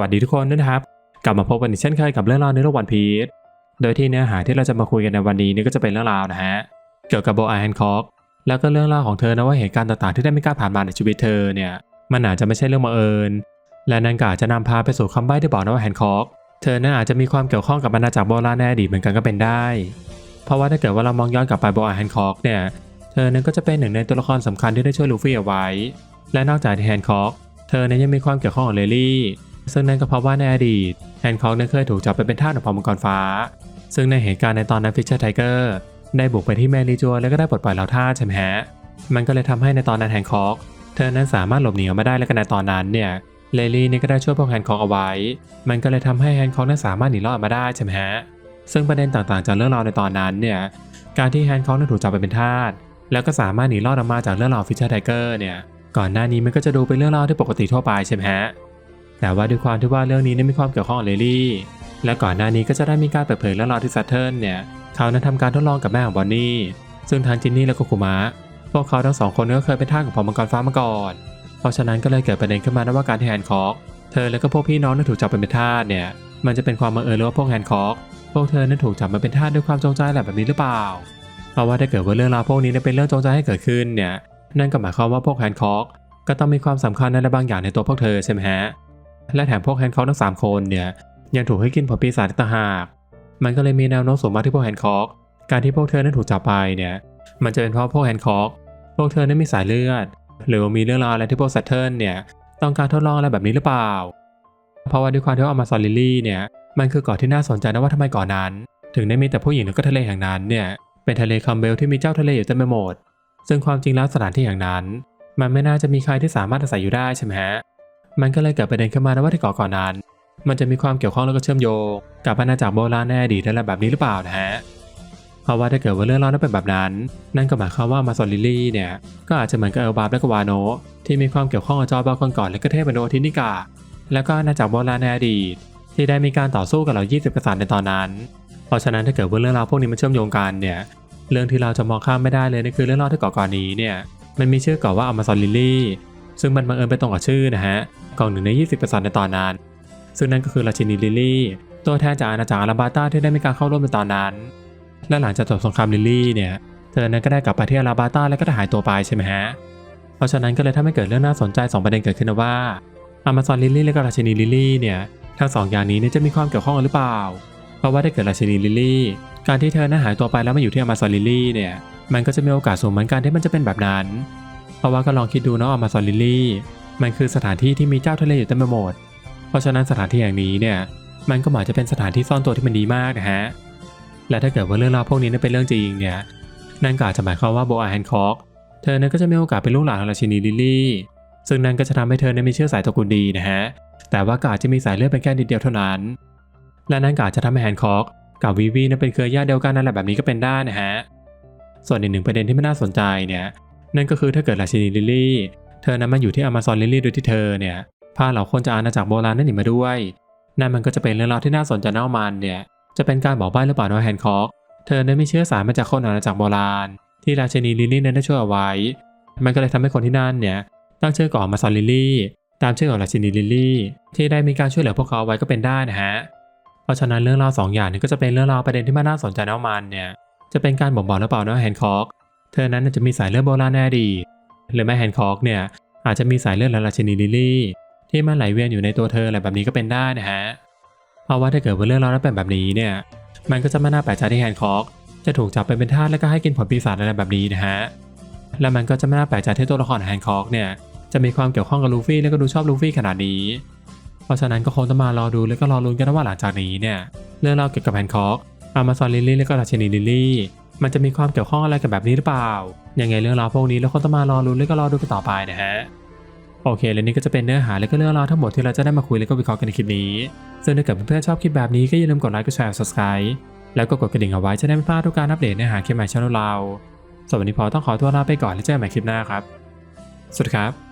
วัสดีทุกคนนะครับ กลับมาพบกันอีกเช่นเคยกับเรื่องราวในโลกวันพีชโดยที่เนื้อหาที่เราจะมาคุยกันในวันนี้นี่ก็จะเป็นเรื่องราวนะฮะเกี่ยวกับโบอาแฮนคอกแล้วก็เรื่องราวของเธอนะว่าเหตุการณ์ต่างๆที่ได้มีการผ่านมาในชีวิตเธอเนี่ยมันอาจจะไม่ใช่เรื่องบังเอิญและนั่นก็อาจจะนำพาไปสู่คำใบ้ที่บอกนะว่าแฮนคอกเธอนั้นอาจจะมีความเกี่ยวข้องกับอาณาจักรโบราณในอดีตเหมือนกันก็เป็นได้ เพราะว่าถ้าเกิดว่าเรามองย้อนกลับไปโบอาแฮนคอกเนี่ยเธอนั้นก็จะเป็นหนึ่งในตัวละครสำคัญที่ได้ช่วยลูฟี่เอาไว้ และนอกจากแฮนคอกเธอนั้นยังมีความเกี่ยวข้องกับเลลี่ ซึ่งนั่นก็เพราะว่าในอดีตแฮนคอกนั้นเคยถูกจับไปเป็นทาสของเผ่ามังกรฟ้า ซึ่งในเหตุการณ์ในตอนนั้นฟิชเชอร์ไทเกอร์ได้บุกไปที่แมรี่จัวแล้วก็ได้ปลดปล่อยเหล่าทาสใช่ไหมฮะมันก็เลยทำให้ในตอนนั้นแฮนคอกเธอนั้นสามารถหลบหนีออกมาได้และก็ในตอนนั้นเนี่ยเลลี่นี่ก็ได้ช่วยพวกแฮนคอกเอาไว้ มันก็เลยทำให้แฮนคอกนั้นสามารถหนีรอดออกมาได้ใช่ไหมฮะซึ่งประเด็นต่างๆจากเรื่องราวในตอนนั้นเนี่ยการที่แฮนคอกนั้นถูกจับไปเป็นทาสแล้วก็สามารถหนีรอดออกมาจากเรื่องราวฟิชเชอร์ไทเกอร์เนี่ยก่อนหน้านี้มันก็จะดูเป็นเรื่องราวที่ปกติทั่วไปใช่ไหมฮะ แต่ว่าด้วยความที่ว่าเรื่องนี้นั้มีความเกี่ยวข้องกับเลลี่ และก่อนหน้านี้ก็จะได้มีการเปิดเผยเรื่องราวที่ซัตเทิลเนี่ยเขานั้นทำการทดลองกับแม่ของบอนนี่ซึ่งทางจินนี่และก็คุมะพวกเขาทั้งสองคนก็เคยเป็นทาสของผ่ามังกรฟ้ามาก่อน เพราะฉะนั้นก็เลยเกิดประเด็นขึ้นมาว่าการที่แฮนคอกเธอและก็พวกพี่น้องนั้นถูกจับเป็นทาสเนี่ยมันจะเป็นความบังเอิญหรือว่าพวกแฮนคอกพวกเธอนั้นถูกจับมาเป็นทาสด้วยความจงใจอะไรแบบนี้หรือเปล่า เพราะว่าถ้าเกิดว่าเรื่องราวพวกนี้นั้นเป็นเรื่องจงใจให้เกิดขึ้นเนี่ยนั่นก็หมายความว่าพวกแฮนคอกก็ต้องมีความสำคัญในอะบางอย่างในตัวพวกเธอใช่ไหมฮะ และแถมพวกแฮนคอกทั้งสามคนเนี่ยยังถูกให้กินผลปีศาจอีกต่างหาก มันก็เลยมีแนวโน้มสูงมากที่พวกแฮนคอกการที่พวกเธอนั้นถูกจับไปเนี่ยมันจะเป็นเพราะพวกแฮนคอกพวกเธอนั้นมีสายเลือด หรือมีเรื่องราวอะไรที่พวกซัตเทิลเนี่ยต้องการทดลองอะไรแบบนี้หรือเปล่า เพราะว่าด้วยความที่ว่าอมาซอนลิลลี่เนี่ยมันคือเกาะที่น่าสนใจนะว่าทำไมเกาะนั้น ถึงได้มีแต่ผู้หญิงแล้วก็ทะเลแห่งนั้นเนี่ยเป็นทะเลคอมเบลที่มีเจ้าทะเลอยู่เต็มไปหมด ซึ่งความจริงแล้วสถานที่แห่งนั้น มันไม่น่าจะมีใครที่สามารถอาศัยอยู่ได้ใช่ไหมฮะ มันก็เลยเกิดประเด็นขึ้นมานะว่าที่เกาะก่อนนั้น มันจะมีความเกี่ยวข้องแล้วก็เชื่อมโยง กับอาณาจักรโบราณในอดีตอะไรแบบนี้หรือเปล่านะฮะเพราะว่าถ้าเกิดว่าเรื่องเล่านั้นเป็นแบบนั้น นั่นก็หมายความว่ามาซอนลิลี่เนี่ยก็อาจจะเหมือนกับเอลบาร์และกวาโนที่มีความเกี่ยวข้องกับจอร์บาคนก่อนและก็เทพโนทินิกา แล้วก็อาณาจักรโบราณในอดีต ที่ได้มีการต่อสู้กับเหล่า20 กษัตริย์ในตอนนั้น เพราะฉะนั้นถ้าเกิดว่าเรื่องราวพวกนี้มันเชื่อมโยงกันเนี่ยเรื่องที่เราจะมองข้ามไม่ได้เลยนั่นคือเรื่องเล่าที่เกาะก่อนนี้เนี่ยมันมีชื่อเกาะว่าอมาซอนลิลลี่ ซึ่งมันบังเอิญไปตรงกับชื่อนะฮะกองหนึ่งใน 20กษัตริย์ในตอนนั้น ซึ่งนั่นก็คือราชินีลิลี่ ตัวแทนจากอาณาจักรอาราบาตาที่ได้มีการเข้าร่วมในตอนนั้น และหลังจากจบสงครามลิลี่เนี่ย เธอนั้นก็ได้กลับไปที่อาราบาตาแล้วก็ได้หายตัวไปใช่ไหมฮะ เพราะฉะนั้นก็เลยทำให้เกิดเรื่องน่าสนใจ 2 ประเด็นเกิดขึ้นนะว่าอมาซอนลิลี่และก็ราชินีลิลี่เนี่ยทั้งสองอย่างนี้เนี่ยจะมีความเกี่ยวข้องกันหรือเปล่า เพราะว่าถ้เกิดราชินีลิลี่ การที่เธอนั้นหายตัวไปแล้วมาอยู่ที่อมาซอนลิลลี่เนี่ย มันก็จะมีโอกาสสูงเหมือนกันที่มันจะเป็นแบบนั้น เพราะว่าก็ลองคิดดูเนาะอมาซอนลิลี่มันคือสถานที่ที่มีเจ้าทะเลอยู่เต็มไปหมด เพราะฉะนั้นสถานที่อย่างนี้เนี่ยมันก็หมายจะเป็นสถานที่ซ่อนตัวที่มันดีมากนะฮะ และถ้าเกิดว่าเรื่องราวพวกนี้เป็นเรื่องจริงเนี่ย นั่นก็อาจจะหมายความว่าโบอาแฮนคอก เธอนั้นก็จะมีโอกาสเป็นลูกหลานของราชินีลิลี่ ซึ่งนั่นก็จะทำให้เธอนั้นมีเชื้อสายตระกูลดีนะฮะ แต่ว่าก็อาจจะมีสายเลือดเป็นแค่นิดเดียวเท่านั้น และนั่นก็อาจจะทำให้แฮนคอกกับวีวีนั้นเป็นเครือญาติเดียวกันนั่นแหละแบบนี้ก็เป็นได้นะฮะ ส่วนอีกหนึ่งประเด็นที่ไม่น่าสนใจเนี่ย นั่นก็คือถ้าเกิดราชินีลิลลี่ เธอนั้นมาอยู่ที่อเมซอนลิลลี่โดยที่เธอเนี่ยพาเหล่าคนจากอาณาจักรโบราณนั่นหนีมาด้วย นั่นมันก็จะเป็นเรื่องราวที่น่าสนใจแน่มันเนี่ยจะเป็นการบอกใบ้หรือเปล่าว่าแฮนคอกเธอนั้นไม่เชื้อสายมาจากคนอาณาจักรโบราณ ที่ราชินีลิลลี่นั้นได้ช่วยเอาไว้ มันก็เลยทำให้คนที่นั่นเนี่ยตั้งชื่อก่อนมาซอนลิลลี่ ตามชื่อของราชินีลิลลี่ ที่ได้มีการช่วยเหลือพวกเขาไว้ก็เป็นได้นะฮะเพราะฉะนั้นเรื่องราวสองอย่างนี้ก็จะเป็นเรื่องราวประเด็นที่มันน่าสนใจแน่มันเนี่ยจะเป็นการบ่งบอกหรือเปล่าว่าแฮนคอก เธอนั้นจะมีสายเลือดโบราณแน่ดีหรือแม่แฮนคอกเนี่ยอาจจะมีสายเลือดละราชินีลิลี่ที่มันไหลเวียนอยู่ในตัวเธออะไรแบบนี้ก็เป็นได้นะฮะเพราะว่าถ้าเกิดว่าเรื่องราวนั้นเป็นแบบนี้เนี่ย มันก็จะไม่น่าแปลกใจที่แฮนคอกจะถูกจับไปเป็นทาสแล้วก็ให้กินผลปีศาจอะไรแบบนี้นะฮะ และมันก็จะไม่น่าแปลกใจที่ตัวละครแฮนคอกเนี่ยจะมีความเกี่ยวข้องกับลูฟี่แล้วก็ดูชอบลูฟี่ขนาดนี้ เพราะฉะนั้นก็คงต้องมารอดูแล้วก็รอลุ้นกันว่าหลังจากนี้เนี่ยเรื่องราวเกี่ยวกับแฮนคอกอามาซอนลิลลี่และก็ราชินีลิลลี่ มันจะมีความเกี่ยวข้องอะไรกันแบบนี้หรือเปล่า ยังไงเรื่องราวพวกนี้เราคงต้องมารอลุ้นแล้วก็รอดูกันต่อไปนะฮะ โอเค และนี่ก็จะเป็นเนื้อหาและก็เรื่องราวทั้งหมดที่เราจะได้มาคุยและก็วิเคราะห์กันในคลิปนี้ ซึ่งถ้าเกิดเพื่อนๆชอบคลิปแบบนี้ก็อย่าลืมกดไลค์ กดแชร์ subscribe แล้วก็กดกระดิ่งเอาไว้จะได้ไม่พลาดทุกการอัปเดตเนื้อหาคลิปใหม่ช่องเราสำหรับวันนี้พอต้องขอตัวลาไปก่อนแล้วเจอกันใหม่คลิปหน้าครับ สวัสดีครับ